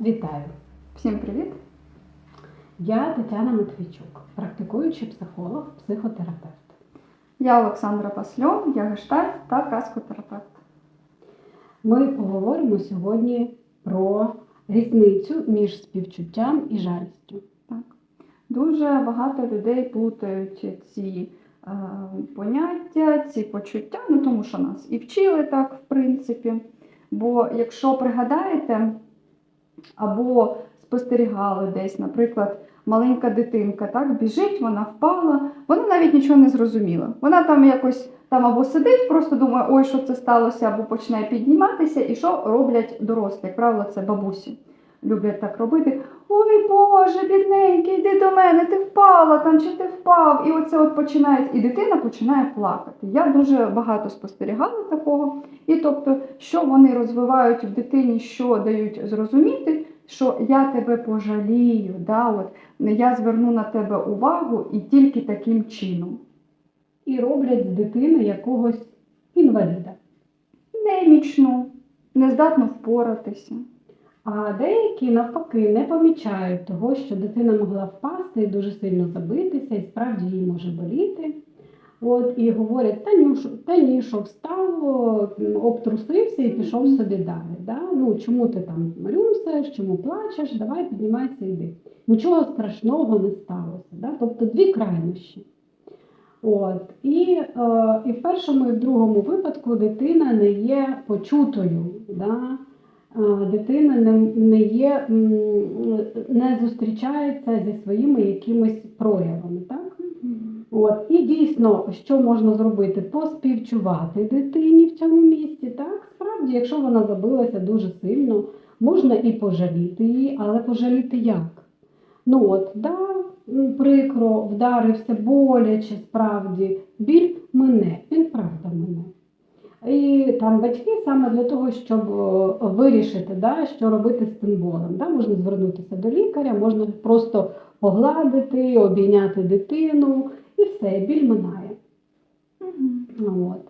Вітаю! Всім привіт! Я Тетяна Матвійчук, практикуючий психолог, психотерапевт. Я Олександра Пасльон, я гештальт та каскотерапевт. Ми поговоримо сьогодні про різницю між співчуттям і жалістю. Так. Дуже багато людей плутають ці е, поняття, ці почуття, ну тому що нас і вчили так, в принципі. Бо якщо пригадаєте, або спостерігали десь, наприклад, маленька дитинка так біжить, вона впала, вона навіть нічого не зрозуміла. Вона там якось там або сидить, просто думає, ой, що це сталося, або починає підніматися, і що роблять дорослі. Як правило, це бабусі. Люблять так робити. Ой Боже, бідненький, йди до мене, ти впала там чи ти впав. І оце от починає, і дитина починає плакати. Я дуже багато спостерігала такого. І тобто, що вони розвивають в дитині, що дають зрозуміти, що я тебе пожалію, да, от, я зверну на тебе увагу і тільки таким чином. І роблять з дитини якогось інваліда. Немічну, нездатно впоратися. А деякі навпаки не помічають того, що дитина могла впасти і дуже сильно забитися, і справді їй може боліти. От, і говорять, та ні, та ні, що встав, обтрусився і пішов собі далі. Да? Ну, чому ти там рюмсаєш, чому плачеш, давай піднімайся йди. Нічого страшного не сталося. Да? Тобто дві крайнощі. От. І, е, і в першому і в другому випадку дитина не є почутою. Да? Е, Дитина не, не є, не зустрічається зі своїми якимись проявами. Так? От, і дійсно, що можна зробити? Поспівчувати дитині в цьому місці. Так, справді, якщо вона забилася дуже сильно, можна і пожаліти її, але пожаліти як? Ну от, да, прикро, вдарився, боляче, справді, біль мене, він правда мене. І там батьки саме для того, щоб вирішити, да, що робити з цим болем. Да, можна звернутися до лікаря, можна просто погладити, обійняти дитину, і все, біль минає. От.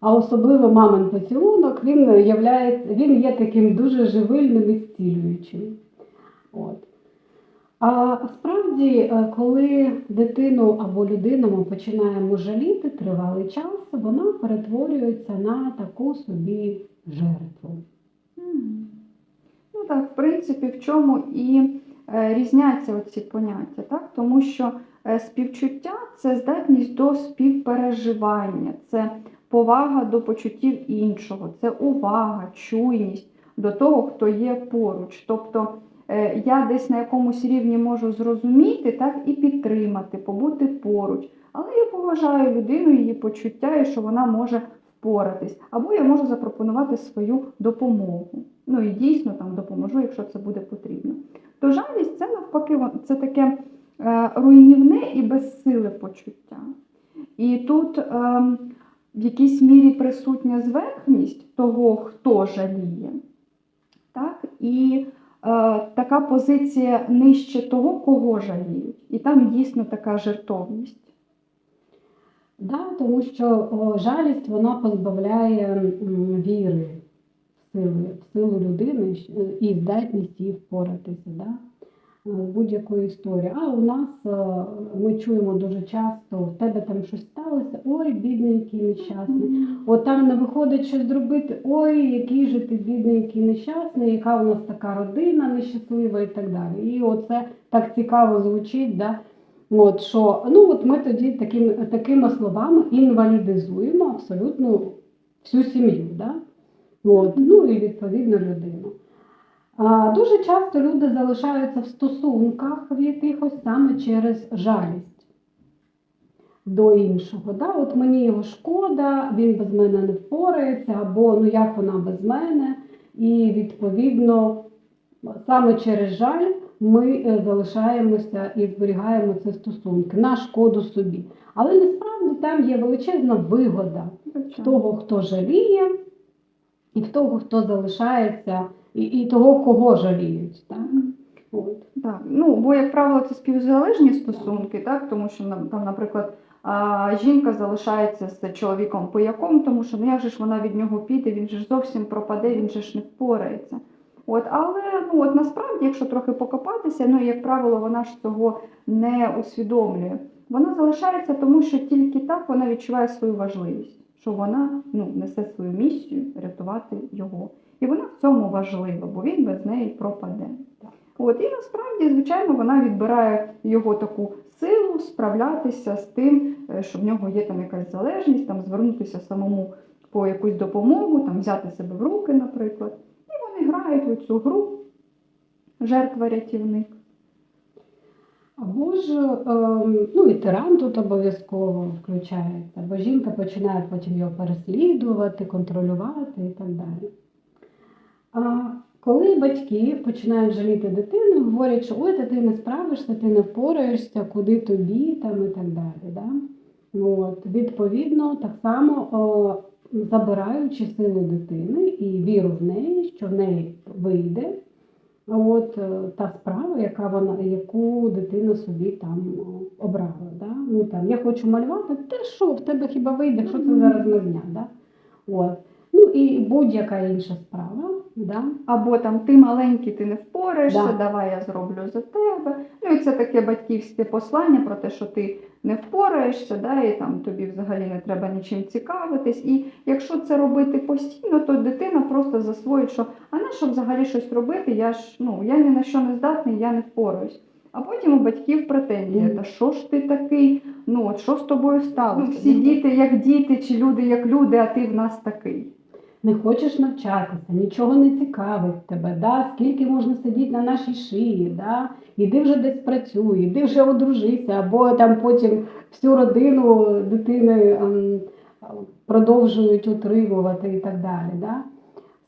А особливо мамин поцілунок, він, являється, він є таким дуже живильним і зцілюючим. От. А справді, е, коли дитину або людину ми починаємо жаліти тривалий час, вона перетворюється на таку собі жертву. Ну так, в принципі, в чому і е, різняться оці поняття, так? Тому що е, співчуття це здатність до співпереживання, це повага до почуттів іншого, це увага, чуйність до того, хто є поруч. Тобто я десь на якомусь рівні можу зрозуміти так, і підтримати, побути поруч. Але я поважаю людину, її почуття і що вона може впоратись. Або я можу запропонувати свою допомогу. Ну і дійсно там допоможу, якщо це буде потрібно. То жалість це навпаки, це таке е, руйнівне і безсиле почуття. І тут ем, в якійсь мірі присутня зверхність того, хто жаліє. Так? І е, така позиція нижче того, кого жаліють. І там дійсно така жертовність. Да, тому що о, жалість вона позбавляє м, віри в силу, в силу людини і здатність її впоратися да, е, будь-якої історії. А у нас е, ми чуємо дуже часто, в тебе там щось сталося, ой, бідненький нещасний. От там не виходить щось зробити, ой, який же ти бідненький нещасний, яка у нас така родина нещаслива і так далі. І оце так цікаво звучить, да? от, що ну, от ми тоді таким, такими словами інвалідизуємо абсолютно всю сім'ю. Да? От, ну і відповідно людину. Дуже часто люди залишаються в стосунках в якихось саме через жалість до іншого. Да? От мені його шкода, він без мене не впорається, або ну як вона без мене. І відповідно саме через жаль ми е, залишаємося і зберігаємо ці стосунки на шкоду собі. Але насправді там є величезна вигода в того, хто жаліє, і в того, хто залишається, і, і того, кого жаліють. Так? От. Так, ну бо, як правило, це співзалежні стосунки, так, тому що там, наприклад, а, жінка залишається з чоловіком пояком, тому що ну як же ж вона від нього піде, він же ж зовсім пропаде, він же ж не впорається. От, але ну, от насправді, якщо трохи покопатися, ну як правило, вона ж цього не усвідомлює. Вона залишається тому, що тільки так вона відчуває свою важливість, що вона ну, несе свою місію рятувати його. І вона в цьому важлива, бо він без неї пропаде. От, і насправді, звичайно, вона відбирає його таку силу справлятися з тим, е, що в нього є там якась залежність, там звернутися самому по якусь допомогу, там взяти себе в руки, наприклад. І вони грають у цю гру жертва-рятівник. Або ж ем, ну, і тиран тут обов'язково включається, бо жінка починає потім його переслідувати, контролювати і так далі. А коли батьки починають жаліти дитину, говорять, що ой, та ти не справишся, ти не впораєшся, куди тобі там і так далі. Да? От, відповідно, так само о, забираючи силу дитини і віру в неї, що в неї вийде. От е, та справа, яка вона, яку дитина собі там обрала. Да? Ну, там, я хочу малювати, те що, в тебе хіба вийде, що це зараз мазня? Да? От. Ну і будь-яка інша справа. Да? Або там ти маленький, ти не впораєшся, Да. давай я зроблю за тебе. Ну і це таке батьківське послання про те, що ти не впораєшся, да, і там тобі взагалі не треба нічим цікавитись. І якщо це робити постійно, то дитина просто засвоїть, що а на що взагалі щось робити? Я ж ну я ні на що не здатний, я не впораюсь. А потім у батьків претензія, Мгм. та що ж ти такий? Ну от що з тобою сталося? Ну, всі ну, діти як діти, чи люди як люди, а ти в нас такий. Не хочеш навчатися, нічого не цікавить тебе, да? скільки можна сидіти на нашій шиї, да? іди вже десь працюй, іди вже одружися, або там потім всю родину дитини ем, продовжують утримувати і так далі. Да?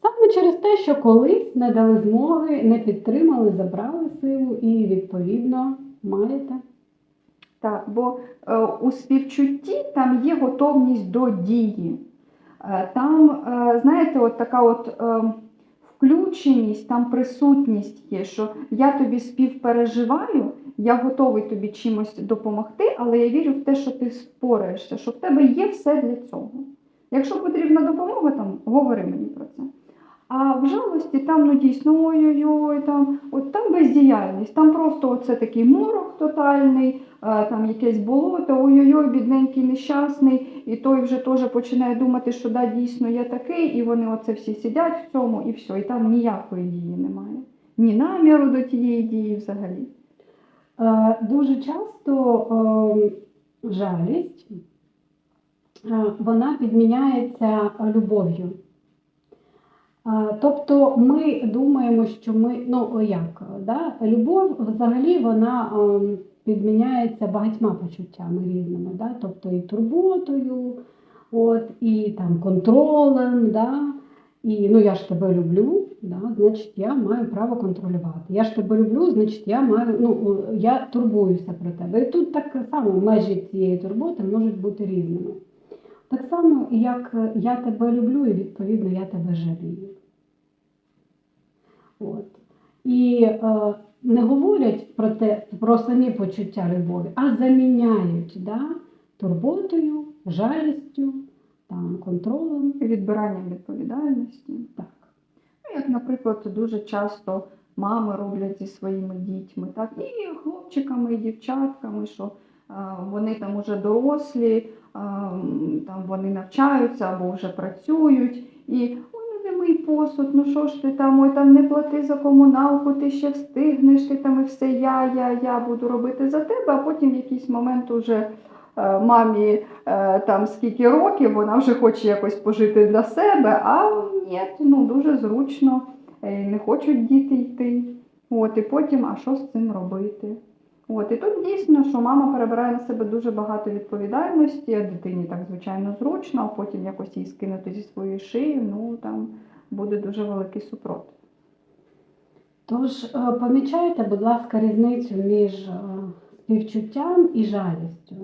Саме через те, що колись не дали змоги, не підтримали, забрали силу і відповідно маєте. Так, бо е, у співчутті там є готовність до дії. Е, там, е, знаєте, от така от е, включеність, там присутність є, що я тобі співпереживаю, я готовий тобі чимось допомогти, але я вірю в те, що ти спораєшся, що в тебе є все для цього. Якщо потрібна допомога, там говори мені. А в жалості там ну дійсно ой-ой-ой, там, от там бездіяльність, там просто оце такий морок тотальний, е, там якесь болото, ой-ой-ой, бідненький нещасний, і той вже теж починає думати, що да, дійсно я такий, і вони оце всі сидять в цьому, і все, і там ніякої дії немає. Ні наміру до тієї дії взагалі. Е, Дуже часто ем, жалість е, вона підміняється любов'ю. Тобто ми думаємо, що ми, ну як, да? любов взагалі вона ем, підміняється багатьма почуттями різними, да? тобто і турботою, от, і там контролем, да? і ну я ж тебе люблю, да? значить я маю право контролювати. Я ж тебе люблю, значить я маю, ну я турбуюся про тебе. І тут так само межі цієї турботи можуть бути різними. Так само, як я тебе люблю, і відповідно я тебе жалію. От. І е, не говорять про те, про самі почуття любові, а заміняють да, турботою, жалістю, там, контролем. Відбиранням відповідальності. Так. Ну, як, наприклад, дуже часто мами роблять зі своїми дітьми, так, і хлопчиками, і дівчатками, що е, вони там уже дорослі, е, там вони навчаються або вже працюють, і ой, ну не мий посуд, ну що ж ти там, ой, там не плати за комуналку, ти ще встигнеш, ти там і все, я, я, я буду робити за тебе, а потім в якийсь момент уже. е, Мамі е, там скільки років, вона вже хоче якось пожити для себе, а ні, ну дуже зручно, е, не хочуть діти йти. От, і потім, а що з цим робити? От, і тут дійсно, що мама перебирає на себе дуже багато відповідальності, а дитині так звичайно зручно, а потім якось її скинути зі своєї шиї, ну там буде дуже великий супротив. Тож е, помічайте, будь ласка, різницю між е, співчуттям і жалістю.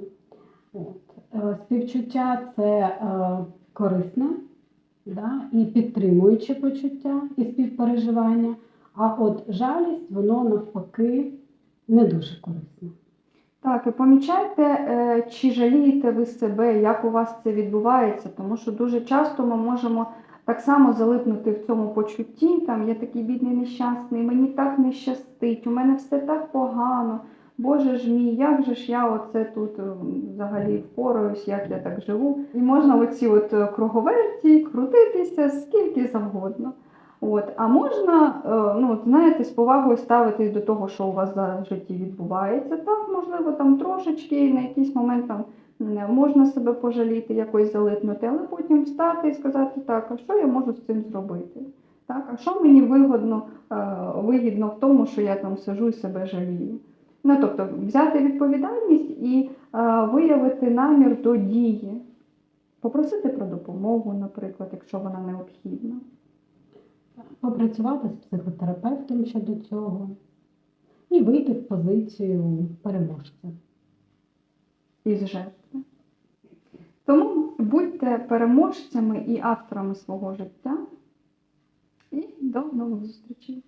От. Е, Співчуття це корисне да, і підтримуюче почуття і співпереживання, а от жалість, воно навпаки не дуже корисне. Так, і помічайте, е, чи жалієте ви себе, як у вас це відбувається, тому що дуже часто ми можемо так само залипнути в цьому почутті, там я такий бідний нещасний, мені так не щастить, у мене все так погано. Боже ж мій, як же ж я оце тут е, взагалі впораюсь, як я так живу. І можна оці от е, круговерті крутитися скільки завгодно. От, а можна, е, ну, знаєте, з повагою ставитись до того, що у вас зараз в житті відбувається. Так, можливо, там трошечки на якийсь момент там м, можна себе пожаліти, якось залипнути, але потім встати і сказати, так, а що я можу з цим зробити? Так, а що мені вигодно, е, вигідно в тому, що я там сижу і себе жалію? Ну, тобто взяти відповідальність і е, виявити намір до дії, попросити про допомогу, наприклад, якщо вона необхідна. Попрацювати з психотерапевтом щодо цього і вийти в позицію переможця. із жертви. Тому будьте переможцями і авторами свого життя. І до нових зустрічей.